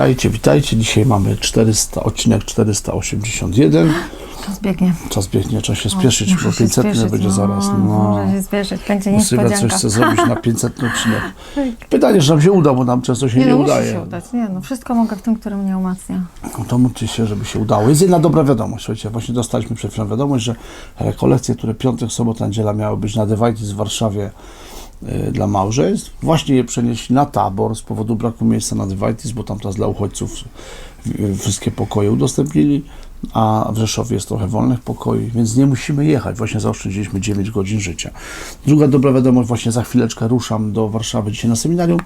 Witajcie, witajcie. Dzisiaj mamy 400, odcinek 481. Czas biegnie. Czas biegnie, trzeba się spieszyć, bo się 500 spieszyć, będzie no, zaraz. No. Muszę się spieszyć, będzie Sylwia coś niespodzianka. chce zrobić na 500 odcinek. Pytanie, że nam się uda, bo nam często się nie, Nie, no, udaje. się udać. Nie, no wszystko mogę w tym, który mnie umacnia. No to módlcie się, żeby się udało. Jest jedna dobra wiadomość. Słuchajcie, właśnie dostaliśmy przed chwilą wiadomość, że rekolekcje, które piątek, sobota, niedziela miały być na Devitis w Warszawie dla małżeństw, właśnie je przenieśli na tabor z powodu braku miejsca na Devitis, bo tam teraz dla uchodźców y, wszystkie pokoje udostępnili, a w Rzeszowie jest trochę wolnych pokoi, więc nie musimy jechać. Właśnie zaoszczędziliśmy 9 godzin życia. Druga dobra wiadomość, właśnie za chwileczkę ruszam do Warszawy dzisiaj na seminarium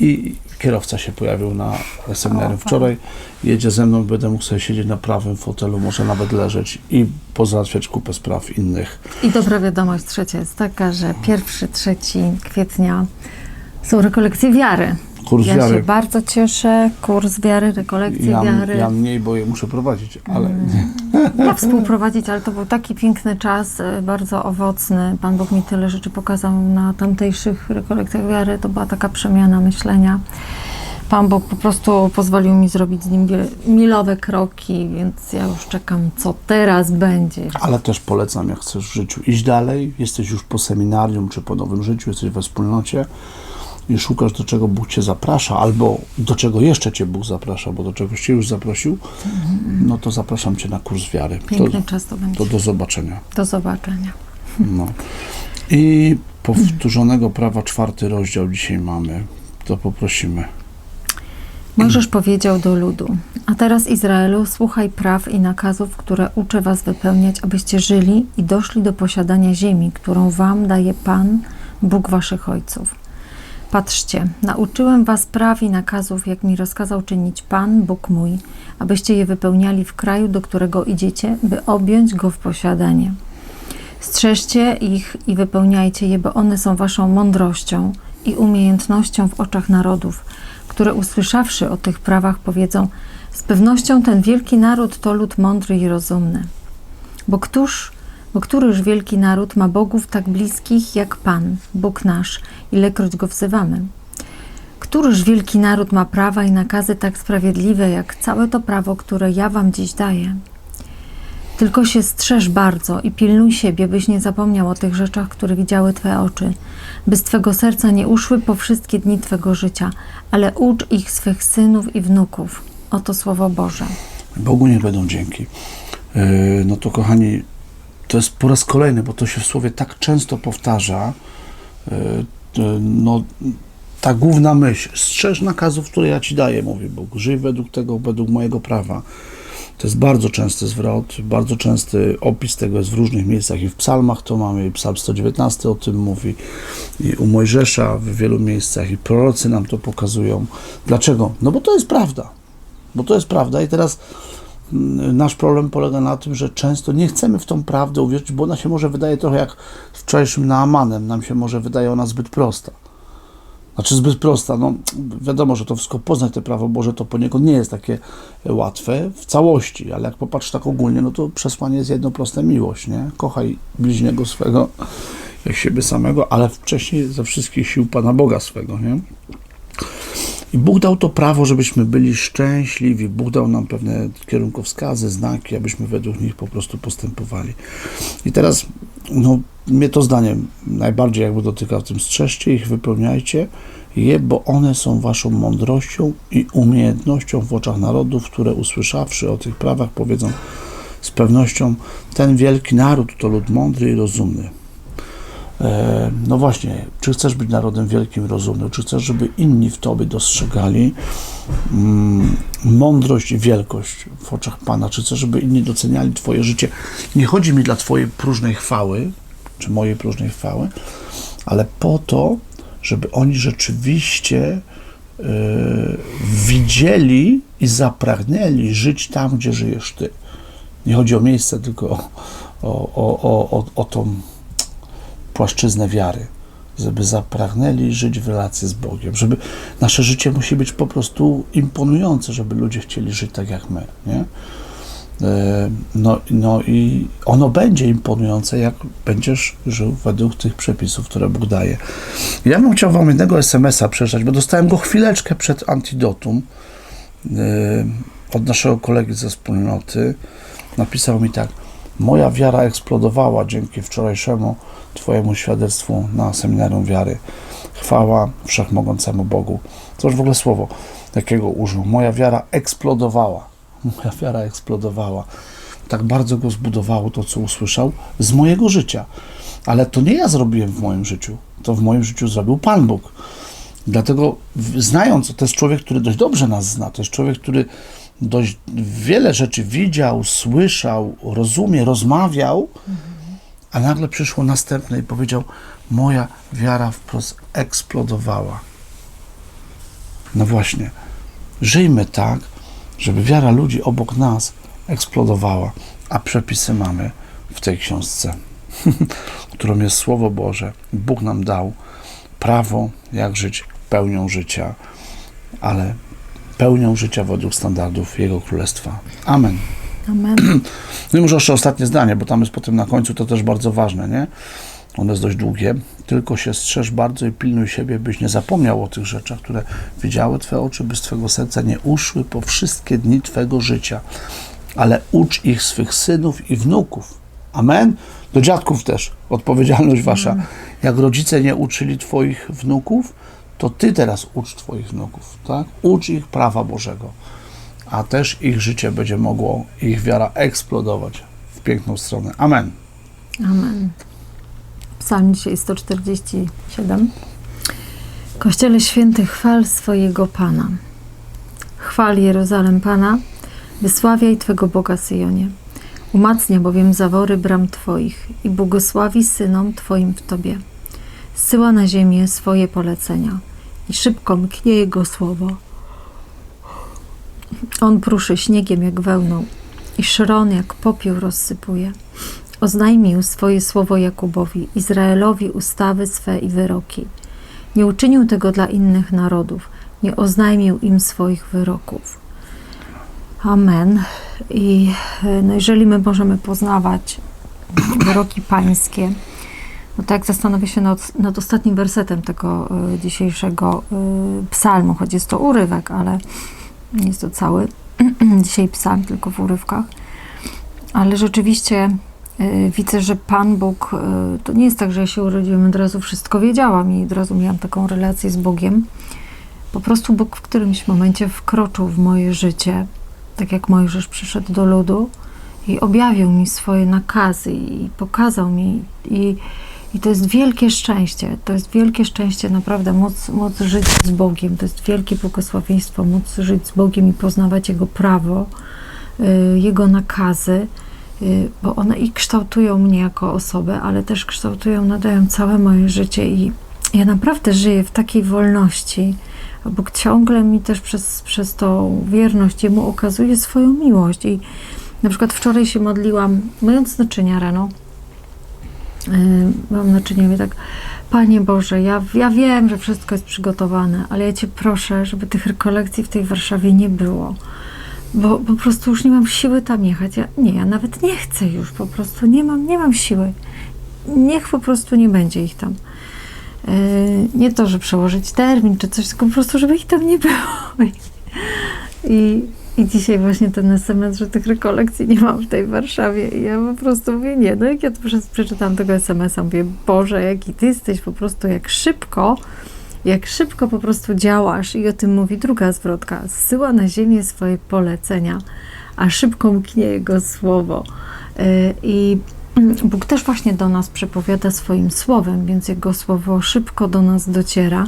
i kierowca się pojawił na seminarium wczoraj. Jedzie ze mną, będę mógł sobie siedzieć na prawym fotelu, może nawet leżeć i pozałatwiać kupę spraw innych. I dobra wiadomość trzecia jest taka, że pierwszy, trzeci kwietnia są rekolekcje wiary. Kurs ja się wiary. bardzo cieszę. Kurs wiary, rekolekcje Ja, wiary. ja mniej, bo je muszę prowadzić, ale Ja współprowadzić, ale to był taki piękny czas, e, bardzo owocny. Pan Bóg mi tyle rzeczy pokazał na tamtejszych rekolekcjach wiary. To była taka przemiana myślenia. Pan Bóg po prostu pozwolił mi zrobić z nim milowe kroki, więc ja już czekam, co teraz będzie. Ale też polecam, jak chcesz w życiu iść dalej, jesteś już po seminarium czy po nowym życiu, jesteś we wspólnocie i szukasz, do czego Bóg Cię zaprasza, albo do czego jeszcze Cię Bóg zaprasza, bo do czegoś Cię już zaprosił, no to zapraszam Cię na kurs wiary. To, Piękny czas to będzie. to do zobaczenia. Do zobaczenia. No. I powtórzonego prawa czwarty rozdział dzisiaj mamy. To poprosimy. Mojżesz powiedział do ludu: A teraz, Izraelu, słuchaj praw i nakazów, które uczę was wypełniać, abyście żyli i doszli do posiadania ziemi, którą wam daje Pan, Bóg waszych ojców. Patrzcie, nauczyłem was praw i nakazów, jak mi rozkazał czynić Pan, Bóg mój, abyście je wypełniali w kraju, do którego idziecie, by objąć go w posiadanie. Strzeżcie ich i wypełniajcie je, bo one są waszą mądrością i umiejętnością w oczach narodów, które usłyszawszy o tych prawach powiedzą: Z pewnością ten wielki naród to lud mądry i rozumny. Bo któż, bo któryż wielki naród ma bogów tak bliskich jak Pan, Bóg nasz, ilekroć go wzywamy? Któryż wielki naród ma prawa i nakazy tak sprawiedliwe jak całe to prawo, które ja wam dziś daję? Tylko się strzeż bardzo i pilnuj siebie, byś nie zapomniał o tych rzeczach, które widziały Twe oczy, by z Twego serca nie uszły po wszystkie dni Twego życia, ale ucz ich swych synów i wnuków. Oto Słowo Boże. Bogu nie będą dzięki. Yy, No to kochani, to jest po raz kolejny, bo to się w słowie tak często powtarza. Yy, No, ta główna myśl, strzeż nakazów, które ja Ci daję, mówi Bóg. Żyj według tego, według mojego prawa. To jest bardzo częsty zwrot, bardzo częsty opis tego jest w różnych miejscach i w psalmach to mamy, i psalm 119 o tym mówi, i u Mojżesza w wielu miejscach, i prorocy nam to pokazują. Dlaczego? No bo to jest prawda. Bo to jest prawda i teraz nasz problem polega na tym, że często nie chcemy w tą prawdę uwierzyć, bo ona się może wydaje trochę jak wczorajszym Naamanem, nam się może wydaje ona zbyt prosta. Znaczy zbyt prosta, no wiadomo, że to wszystko poznać te prawo Boże to poniekąd nie jest takie łatwe w całości, ale jak popatrz tak ogólnie, no to przesłanie jest jedno proste miłość, nie? Kochaj bliźniego swego jak siebie samego, ale wcześniej ze wszystkich sił Pana Boga swego, nie? I Bóg dał to prawo, żebyśmy byli szczęśliwi. Bóg dał nam pewne kierunkowskazy, znaki, abyśmy według nich po prostu postępowali. I teraz, no, mnie to zdanie najbardziej jakby dotyka w tym. Strzeżcie ich, wypełniajcie je, bo one są waszą mądrością i umiejętnością w oczach narodów, które usłyszawszy o tych prawach powiedzą z pewnością, ten wielki naród to lud mądry i rozumny. E, No właśnie, czy chcesz być narodem wielkim, rozumnym, czy chcesz, żeby inni w Tobie dostrzegali mm, mądrość i wielkość w oczach Pana, czy chcesz, żeby inni doceniali Twoje życie. Nie chodzi mi dla Twojej próżnej chwały, czy mojej próżnej chwały, ale po to, żeby oni rzeczywiście e, widzieli i zapragnęli żyć tam, gdzie żyjesz Ty. Nie chodzi o miejsce, tylko o, o, o, o, o tą płaszczyznę wiary, żeby zapragnęli żyć w relacji z Bogiem, żeby nasze życie musi być po prostu imponujące, żeby ludzie chcieli żyć tak jak my, nie? E, No, no i ono będzie imponujące, jak będziesz żył według tych przepisów, które Bóg daje. Ja bym chciał Wam jednego SMS-a przeczytać, bo dostałem go chwileczkę przed antidotum od naszego kolegi ze wspólnoty. Napisał mi tak. Moja wiara eksplodowała dzięki wczorajszemu Twojemu świadectwu na seminarium wiary. Chwała wszechmogącemu Bogu. To już w ogóle słowo, jakiego użył. Moja wiara eksplodowała. Moja wiara eksplodowała. Tak bardzo go zbudowało to, co usłyszał z mojego życia. Ale to nie ja zrobiłem w moim życiu. To w moim życiu zrobił Pan Bóg. Dlatego, znając, to jest człowiek, który dość dobrze nas zna, to jest człowiek, który dość wiele rzeczy widział, słyszał, rozumie, rozmawiał, a nagle przyszło następne i powiedział: Moja wiara wprost eksplodowała. No właśnie, żyjmy tak, żeby wiara ludzi obok nas eksplodowała, a przepisy mamy w tej książce, którą jest Słowo Boże. Bóg nam dał prawo, jak żyć pełnią życia, ale pełnią życia według standardów Jego Królestwa. Amen. Amen. No i może jeszcze ostatnie zdanie, bo tam jest potem na końcu to też bardzo ważne, nie? Ono jest dość długie. Tylko się strzeż bardzo i pilnuj siebie, byś nie zapomniał o tych rzeczach, które widziały Twe oczy, by z Twego serca nie uszły po wszystkie dni Twego życia. Ale ucz ich swych synów i wnuków. Amen? Do dziadków też. Odpowiedzialność Wasza. Jak rodzice nie uczyli Twoich wnuków, to Ty teraz ucz Twoich wnuków, tak? Ucz ich prawa Bożego a też ich życie będzie mogło, ich wiara eksplodować w piękną stronę. Amen. Amen. Psalm dzisiaj 147. Kościele święty, chwal swojego Pana. Chwal Jeruzalem Pana, wysławiaj Twego Boga Syjonie. Umacnia bowiem zawory bram Twoich i błogosławi synom Twoim w Tobie. Zsyła na ziemię swoje polecenia i szybko mknie Jego słowo. On pruszy śniegiem jak wełną i szron jak popiół rozsypuje. Oznajmił swoje słowo Jakubowi, Izraelowi ustawy swe i wyroki. Nie uczynił tego dla innych narodów, nie oznajmił im swoich wyroków. Amen. I e, no jeżeli my możemy poznawać wyroki pańskie, no tak zastanowię się nad, nad ostatnim wersetem tego e, dzisiejszego e, psalmu, choć jest to urywek, ale nie jest to cały dzisiaj psalm, tylko w urywkach. Ale rzeczywiście y, widzę, że Pan Bóg, y, to nie jest tak, że ja się urodziłam i od razu wszystko wiedziałam i od razu miałam taką relację z Bogiem. Po prostu Bóg w którymś momencie wkroczył w moje życie, tak jak Mojżesz przyszedł do ludu i objawił mi swoje nakazy i pokazał mi i, i to jest wielkie szczęście, to jest wielkie szczęście naprawdę móc, móc żyć z Bogiem, to jest wielkie błogosławieństwo móc żyć z Bogiem i poznawać Jego prawo, y, Jego nakazy, y, bo one i kształtują mnie jako osobę, ale też kształtują, nadają całe moje życie i ja naprawdę żyję w takiej wolności, Bóg ciągle mi też przez, przez tą wierność Jemu okazuje swoją miłość. I na przykład wczoraj się modliłam, myjąc naczynia rano, mam naczynia i mówię tak, Panie Boże, ja, ja wiem, że wszystko jest przygotowane, ale ja Cię proszę, żeby tych rekolekcji w tej Warszawie nie było bo po prostu już nie mam siły tam jechać. Ja, nie, ja nawet nie chcę już, po prostu nie mam, nie mam siły. Niech po prostu nie będzie ich tam. Yy, nie to, że przełożyć termin czy coś, tylko po prostu, żeby ich tam nie było. I, I dzisiaj właśnie ten SMS, że tych rekolekcji nie mam w tej Warszawie. I ja po prostu mówię, nie, no jak ja to przeczytałam tego SMS-a, mówię, Boże, jaki Ty jesteś po prostu, jak szybko, jak szybko po prostu działasz. I o tym mówi druga zwrotka. Zsyła na ziemię swoje polecenia, a szybko mknie Jego słowo. Yy, I Bóg też właśnie do nas przepowiada swoim słowem, więc Jego słowo szybko do nas dociera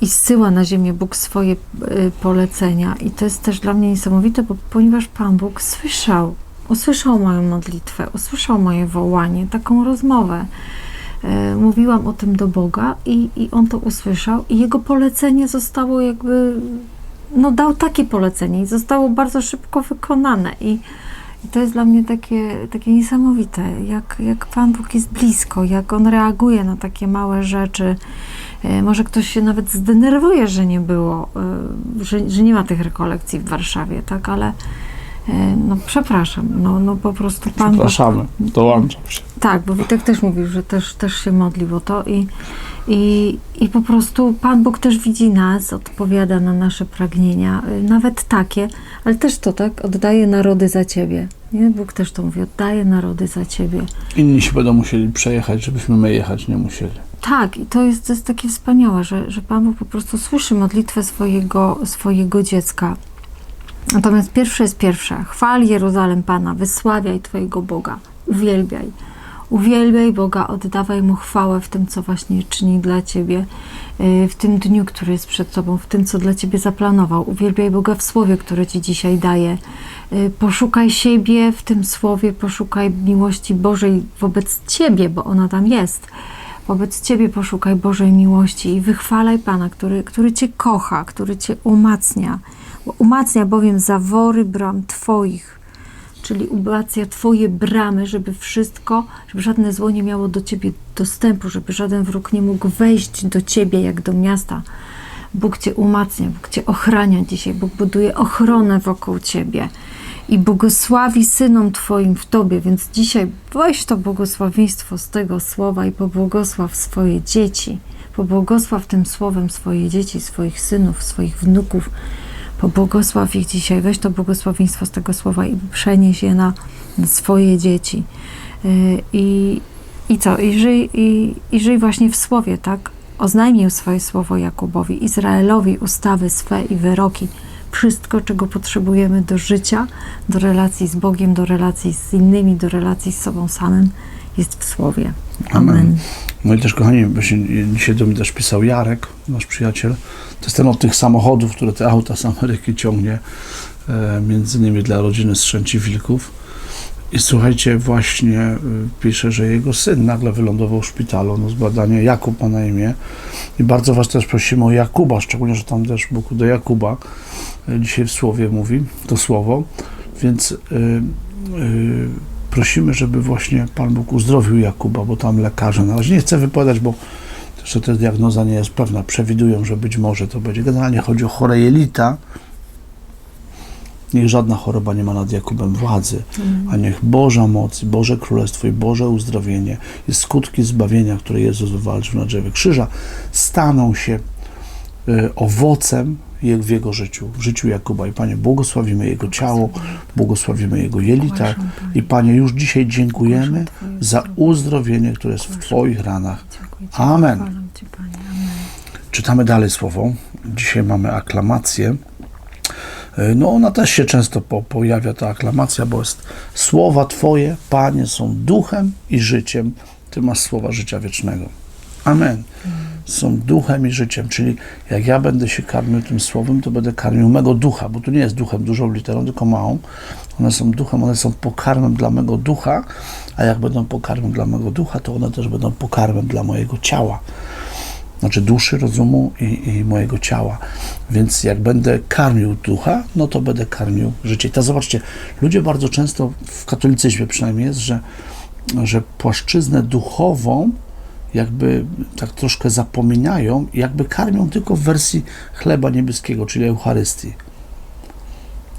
i zsyła na ziemię Bóg swoje yy, polecenia. I to jest też dla mnie niesamowite, bo ponieważ Pan Bóg słyszał, usłyszał moją modlitwę, usłyszał moje wołanie, taką rozmowę. Yy, Mówiłam o tym do Boga i, i On to usłyszał i Jego polecenie zostało jakby, no dał takie polecenie i zostało bardzo szybko wykonane i i to jest dla mnie takie, takie niesamowite, jak, jak Pan Bóg jest blisko, jak On reaguje na takie małe rzeczy. E, Może ktoś się nawet zdenerwuje, że nie było, e, że, że nie ma tych rekolekcji w Warszawie, tak, ale E, No przepraszam, no, no po prostu Pan Przepraszamy, dołączam się. tak, bo Witek też mówił, że też, też się modlił o to i, i, i po prostu Pan Bóg też widzi nas, odpowiada na nasze pragnienia, nawet takie, ale też to tak, oddaje narody za Ciebie. Nie? Bóg też to mówi, oddaje narody za Ciebie. Inni się będą musieli przejechać, żebyśmy my jechać nie musieli. Tak, i to jest, to jest takie wspaniałe, że, że Pan Bóg po prostu słyszy modlitwę swojego, swojego dziecka. Natomiast pierwsze jest pierwsze. Chwal Jeruzalem Pana, wysławiaj Twojego Boga, uwielbiaj. Uwielbiaj Boga, oddawaj Mu chwałę w tym, co właśnie czyni dla Ciebie, yy, w tym dniu, który jest przed Tobą, w tym, co dla Ciebie zaplanował. Uwielbiaj Boga w słowie, które Ci dzisiaj daje. Yy, Poszukaj siebie w tym słowie, poszukaj miłości Bożej wobec Ciebie, bo ona tam jest. Wobec Ciebie poszukaj Bożej miłości i wychwalaj Pana, który, który Cię kocha, który Cię umacnia. Umacnia bowiem zawory bram Twoich, czyli umacnia Twoje bramy, żeby wszystko, żeby żadne zło nie miało do Ciebie dostępu, żeby żaden wróg nie mógł wejść do Ciebie jak do miasta. Bóg Cię umacnia, Bóg Cię ochrania dzisiaj, Bóg buduje ochronę wokół Ciebie i błogosławi synom Twoim w Tobie, więc dzisiaj weź to błogosławieństwo z tego słowa i pobłogosław swoje dzieci. Pobłogosław tym słowem swoje dzieci, swoich synów, swoich wnuków. Pobłogosław ich dzisiaj. Weź to błogosławieństwo z tego słowa i przenieś je na, swoje dzieci. Yy, I, I co? I żyj, i, I żyj właśnie w słowie, tak? Oznajmił swoje słowo Jakubowi, Izraelowi ustawy swe i wyroki. Wszystko, czego potrzebujemy do życia, do relacji z Bogiem, do relacji z innymi, do relacji z sobą samym, jest w słowie. Amen. Amen. No i też, kochani, właśnie dzisiaj do mnie też pisał Jarek, nasz przyjaciel. To jest ten od tych samochodów, które te auta z Ameryki ciągnie, e, między innymi dla rodziny Strzęci Wilków. I słuchajcie, właśnie y, pisze, że jego syn nagle wylądował w szpitalu, no z badania Jakub ma na imię. I bardzo was też prosimy o Jakuba, szczególnie, że tam też Bóg do Jakuba dzisiaj w słowie mówi, to słowo. Więc y, y, prosimy, żeby właśnie Pan Bóg uzdrowił Jakuba, bo tam lekarze, na razie nie chcę wypowiadać, bo jeszcze ta diagnoza nie jest pewna, przewidują, że być może to będzie. Generalnie chodzi o chore jelita. Niech żadna choroba nie ma nad Jakubem władzy, a niech Boża moc, Boże Królestwo i Boże uzdrowienie i skutki zbawienia, które Jezus wywalczył na drzewie krzyża, staną się e, owocem w jego życiu, w życiu Jakuba. I Panie, błogosławimy jego ciało, błogosławimy jego jelita. I Panie, już dzisiaj dziękujemy za zdrowie. uzdrowienie, które jest w. Twoich ranach. Amen. Czytamy dalej słowo. Dzisiaj mamy aklamację. E, No, ona też się często po, pojawia, ta aklamacja, bo jest słowa Twoje, Panie, są duchem i życiem. Ty masz słowa życia wiecznego. Amen. Są duchem i życiem, czyli jak ja będę się karmił tym słowem, to będę karmił mego ducha, bo tu nie jest duchem dużą literą, tylko małą. One są duchem, one są pokarmem dla mego ducha, a jak będą pokarmem dla mego ducha, to one też będą pokarmem dla mojego ciała znaczy duszy, rozumu i, i mojego ciała. Więc jak będę karmił ducha, no to będę karmił życie. I zobaczcie, ludzie bardzo często, w katolicyzmie przynajmniej jest, że, że płaszczyznę duchową jakby tak troszkę zapominają jakby karmią tylko w wersji chleba niebieskiego, czyli Eucharystii.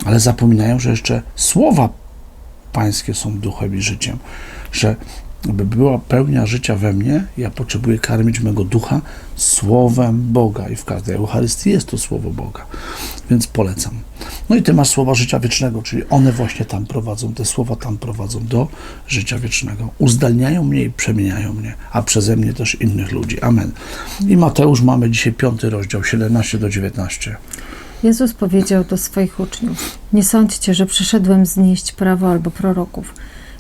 Ale zapominają, że jeszcze słowa pańskie są duchem i życiem, że aby była pełnia życia we mnie, ja potrzebuję karmić mego ducha słowem Boga i w każdej Eucharystii jest to słowo Boga, więc polecam. No i ty masz słowa życia wiecznego, czyli one właśnie tam prowadzą, te słowa tam prowadzą do życia wiecznego. Uzdalniają mnie i przemieniają mnie, a przeze mnie też innych ludzi. Amen. I Mateusz mamy dzisiaj piąty rozdział, 17 do 19. Jezus powiedział do swoich uczniów: Nie sądźcie, że przyszedłem znieść prawo albo proroków.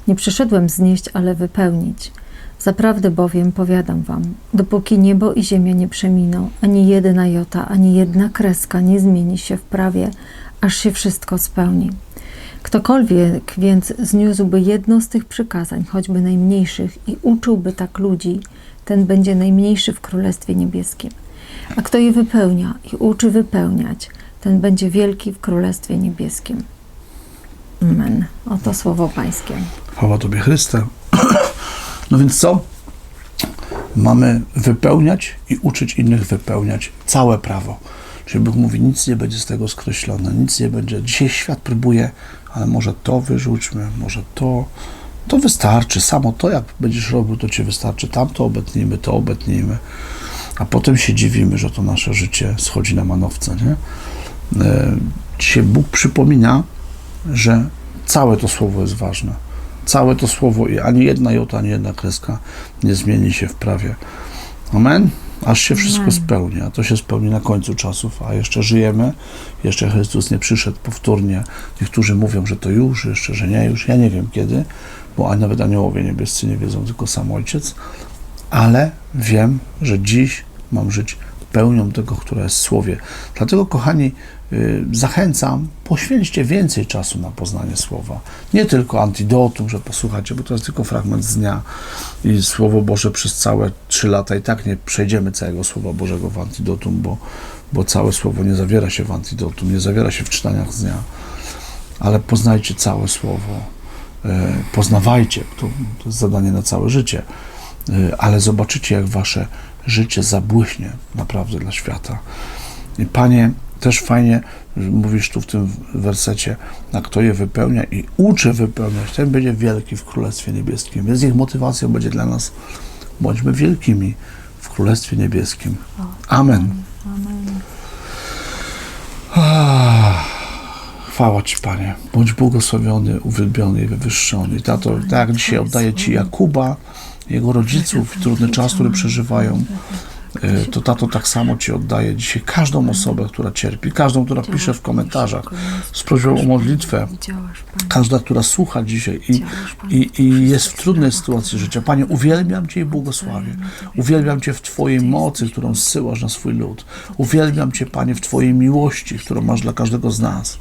Nie przyszedłem znieść, ale wypełnić. Zaprawdę bowiem powiadam wam, dopóki niebo i ziemia nie przeminą, ani jedna jota, ani jedna kreska nie zmieni się w prawie, aż się wszystko spełni. Ktokolwiek więc zniósłby jedno z tych przykazań, choćby najmniejszych, i uczyłby tak ludzi, ten będzie najmniejszy w Królestwie Niebieskim. A kto je wypełnia i uczy wypełniać, ten będzie wielki w Królestwie Niebieskim. Amen. Oto słowo Pańskie. Chwała Tobie Chryste. No więc co? Mamy wypełniać i uczyć innych wypełniać całe prawo. Czyli Bóg mówi, nic nie będzie z tego skreślone, nic nie będzie. Dzisiaj świat próbuje ale może to wyrzućmy, może to. To wystarczy, samo to, jak będziesz robił, to ci wystarczy. Tamto obetnijmy, to obetnijmy. A potem się dziwimy, że to nasze życie schodzi na manowce, nie? E, Dzisiaj Bóg przypomina, że całe to słowo jest ważne. Całe to słowo i ani jedna jota, ani jedna kreska nie zmieni się w prawie. Amen? Aż się wszystko Amen. spełni, a to się spełni na końcu czasów, a jeszcze żyjemy, jeszcze Chrystus nie przyszedł powtórnie. Niektórzy mówią, że to już, jeszcze, że nie już. Ja nie wiem kiedy, bo ani nawet aniołowie niebiescy nie wiedzą, tylko sam Ojciec, ale wiem, że dziś mam żyć pełnią tego, która jest w Słowie. Dlatego, kochani, y, zachęcam, poświęćcie więcej czasu na poznanie Słowa. Nie tylko antidotum, że posłuchacie, bo to jest tylko fragment z dnia i Słowo Boże przez całe trzy lata i tak nie przejdziemy całego Słowa Bożego w antidotum, bo, bo całe Słowo nie zawiera się w antidotum, nie zawiera się w czytaniach z dnia. Ale poznajcie całe Słowo. E, Poznawajcie, to, to jest zadanie na całe życie, E, ale zobaczycie, jak wasze życie zabłyśnie naprawdę dla świata. I Panie, też fajnie mówisz tu w tym wersecie, na kto je wypełnia i uczy wypełniać, ten będzie wielki w Królestwie Niebieskim. Więc ich motywacją będzie dla nas, bądźmy wielkimi w Królestwie Niebieskim. Amen. Amen. Chwała Ci, Panie. Bądź błogosławiony, uwielbiony i wywyższony. Tato, tak jak dzisiaj oddaję Ci Jakuba, jego rodziców, i trudny czas, który przeżywają, e, to tato tak samo Ci oddaję dzisiaj każdą osobę, która cierpi, każdą, która pisze w komentarzach z prośbą o modlitwę, każda, która słucha dzisiaj i, i, i jest w trudnej sytuacji życia. Panie, uwielbiam Cię i błogosławię. Uwielbiam Cię w Twojej mocy, którą zsyłasz na swój lud. Uwielbiam Cię, Panie, w Twojej miłości, którą masz dla każdego z nas.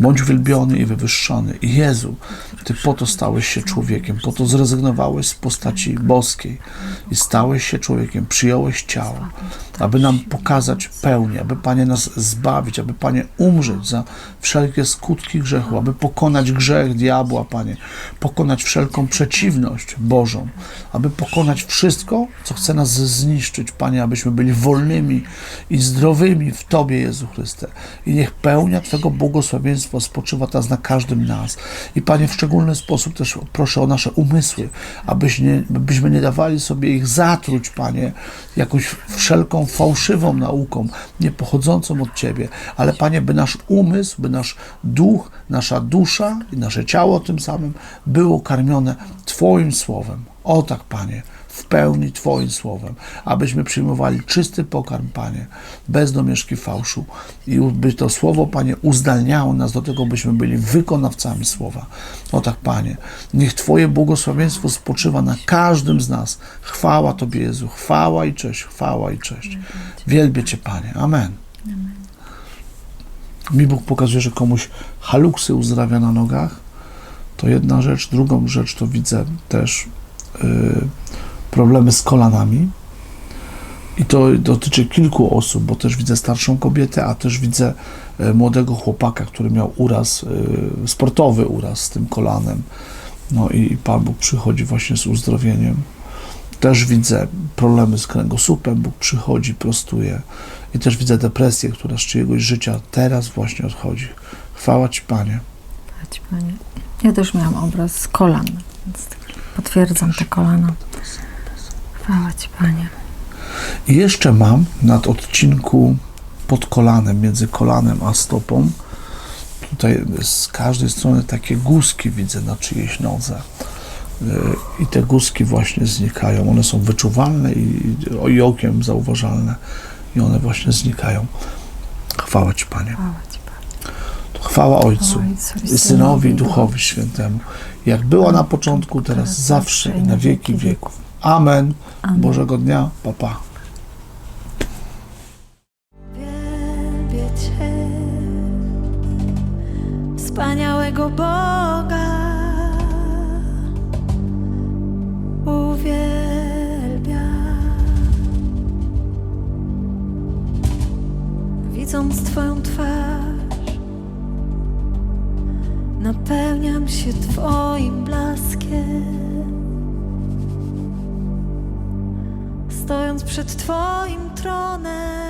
Bądź uwielbiony i wywyższony. Jezu, Ty po to stałeś się człowiekiem, po to zrezygnowałeś z postaci boskiej i stałeś się człowiekiem, przyjąłeś ciało, aby nam pokazać pełnię, aby Panie nas zbawić, aby Panie umrzeć za wszelkie skutki grzechu, aby pokonać grzech diabła, Panie, pokonać wszelką przeciwność Bożą, aby pokonać wszystko, co chce nas zniszczyć, Panie, abyśmy byli wolnymi i zdrowymi w Tobie, Jezu Chryste. I niech pełnia Twego błogosławieństwa spoczywa teraz na każdym nas. I Panie, w szczególny sposób też proszę o nasze umysły, abyś nie, abyśmy nie dawali sobie ich zatruć, Panie, jakąś wszelką fałszywą nauką, nie pochodzącą od Ciebie, ale Panie, by nasz umysł, by nasz duch, nasza dusza i nasze ciało tym samym było karmione Twoim słowem. O tak, Panie, w pełni Twoim słowem, abyśmy przyjmowali czysty pokarm, Panie, bez domieszki fałszu i by to słowo, Panie, uzdalniało nas do tego, byśmy byli wykonawcami słowa. O tak, Panie, niech Twoje błogosławieństwo spoczywa na każdym z nas. Chwała Tobie, Jezu, chwała i cześć, chwała i cześć. Wielbię Cię, Panie. Amen. Mi Bóg pokazuje, że komuś haluksy uzdrawia na nogach. To jedna rzecz. Drugą rzecz to widzę też y, problemy z kolanami. I to dotyczy kilku osób, bo też widzę starszą kobietę, a też widzę e, młodego chłopaka, który miał uraz, y, sportowy uraz z tym kolanem. No i, Pan Bóg przychodzi właśnie z uzdrowieniem. Też widzę problemy z kręgosłupem, Bóg przychodzi, prostuje. I też widzę depresję, która z czyjegoś życia teraz właśnie odchodzi. Chwała Ci, Panie. Dać, Panie. Ja też miałam obraz z kolan, więc tak potwierdzam te kolana. Chwała Ci, Panie. I jeszcze mam nad odcinku pod kolanem, między kolanem a stopą, tutaj z każdej strony takie guzki widzę na czyjejś nodze. Yy, I te guzki właśnie znikają. One są wyczuwalne i, i okiem zauważalne. I one właśnie znikają. Chwała Ci, Panie. Chwała Ci, Panie. Chwała Ojcu, Synowi, i Duchowi Świętemu, jak była na początku, teraz zawsze i na wieki wieków. Amen. Amen. Bożego dnia. Pa, pa. Cię, wspaniałego Boga. Przed Twoim tronem.